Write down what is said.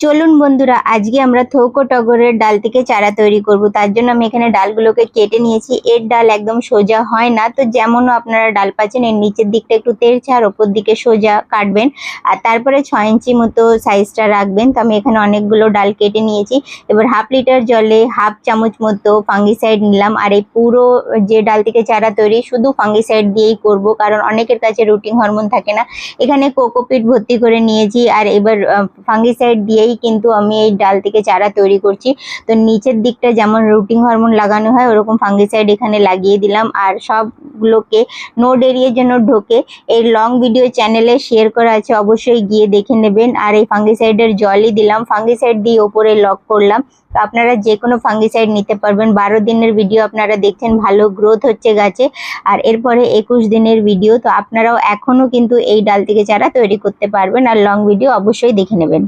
চলুন বন্ধুরা, আজকে আমরা থৌকো টগরের ডাল থেকে চারা তৈরি করব। তার জন্য আমি এখানে ডালগুলোকে কেটে নিয়েছি। এর ডাল একদম সোজা হয় না, তো যেমনও আপনারা ডাল পাচ্ছেন, এর নিচের দিকটা একটু তেরছে আর ওপর দিকে সোজা কাটবেন। আর তারপরে ছয় ইঞ্চি মতো সাইজটা রাখবেন। তো আমি এখানে অনেকগুলো ডাল কেটে নিয়েছি। এবার হাফ লিটার জলে হাফ চামচ মতো ফাঙ্গিসাইড নিলাম। আর এই পুরো যে ডাল থেকে চারা তৈরি, শুধু ফাঙ্গিসাইড দিয়েই করব, কারণ অনেকের কাছে রুটিন হরমোন থাকে না। এখানে কোকোপিট ভর্তি করে নিয়েছি। আর এবার ফাঙ্গিসাইড দিয়েই কিন্তু আমি এই ডাল থেকে চারা তৈরি করছি। তো নিচের দিকটা যেমন রুটিং হরমোন লাগানো হয়, ওরকম ফাঙ্গিসাইড এখানে লাগিয়ে দিলাম। আর সবগুলোকে নোড এরিয়ার জন্য ঢোকে এই লং ভিডিও চ্যানেলে শেয়ার করা আছে, অবশ্যই গিয়ে দেখে নেবেন। আর এই ফাঙ্গিসাইডের জলই দিলাম। ফাঙ্গিসাইড দিয়ে ওপরে লক করলাম। তো আপনারা যে কোনো ফাঙ্গিসাইড নিতে পারবেন। বারো দিনের ভিডিও আপনারা দেখছেন, ভালো গ্রোথ হচ্ছে গাছে। আর এরপরে একুশ দিনের ভিডিও তো আপনারাও এখনও কিন্তু এই ডাল থেকে চারা তৈরি করতে পারবেন। আর লং ভিডিও অবশ্যই দেখে নেবেন।